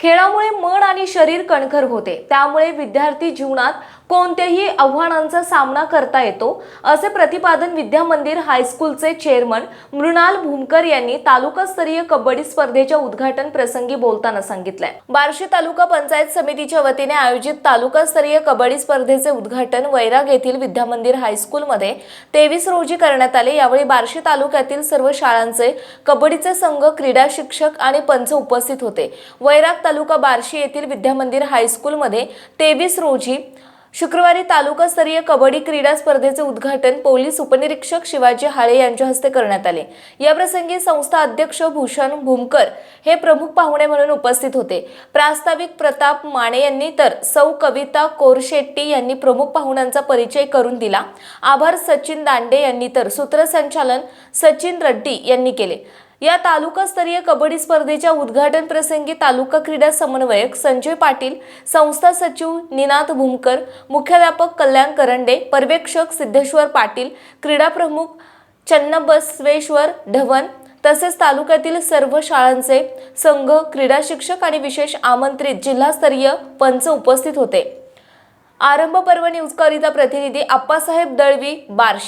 खेळामुळे मन आणि शरीर कणखर होते. त्यामुळे विद्यार्थी जीवनात कोणत्याही आव्हानांचा सामना करता येतो असे प्रतिपादन विद्या मंदिर हायस्कूलचे चेअरमन मृणाल भूमकर यांनी तालुकास्तरीय कबड्डी स्पर्धेच्या उद्घाटन प्रसंगी बोलताना सांगितलंय. बार्शी तालुका पंचायत समितीच्या वतीने आयोजित तालुकास्तरीय कबड्डी स्पर्धेचे उद्घाटन वैराग येथील विद्या मंदिर हायस्कूलमध्ये तेवीस रोजी करण्यात आले. यावेळी बार्शी तालुक्यातील सर्व शाळांचे कबड्डीचे संघ क्रीडा शिक्षक आणि पंच उपस्थित होते. वैराग तालुका बार्शी येथील विद्या मंदिर हायस्कूलमध्ये तेवीस रोजी शुक्रवारी तालुकास्तरीय कबड्डी क्रीडा स्पर्धेचे उद्घाटन पोलीस उपनिरीक्षक शिवाजी हाळे यांच्या हस्ते करण्यात आले. याप्रसंगी संस्था अध्यक्ष भूषण भूमकर हे प्रमुख पाहुणे म्हणून उपस्थित होते. प्रास्ताविक प्रताप माने यांनी तर सौ कविता कोरशेट्टी यांनी प्रमुख पाहुण्यांचा परिचय करून दिला. आभार सचिन दांडे यांनी तर सूत्रसंचालन सचिन रेड्डी यांनी केले. या तालुकास्तरीय कबड्डी स्पर्धेच्या उद्घाटन प्रसंगी तालुका क्रीडा समन्वयक संजय पाटील संस्था सचिव निनाद भूमकर मुख्याध्यापक कल्याण करंडे पर्यवेक्षक सिद्धेश्वर पाटील क्रीडा प्रमुख चन्नबसवेश्वर ढवण तसेच तालुक्यातील सर्व शाळांचे संघ क्रीडा शिक्षक आणि विशेष आमंत्रित जिल्हास्तरीय पंच उपस्थित होते. आरंभ पर्व न्यूजकरिता प्रतिनिधी आप्पासाहेब दळवी बार्शी.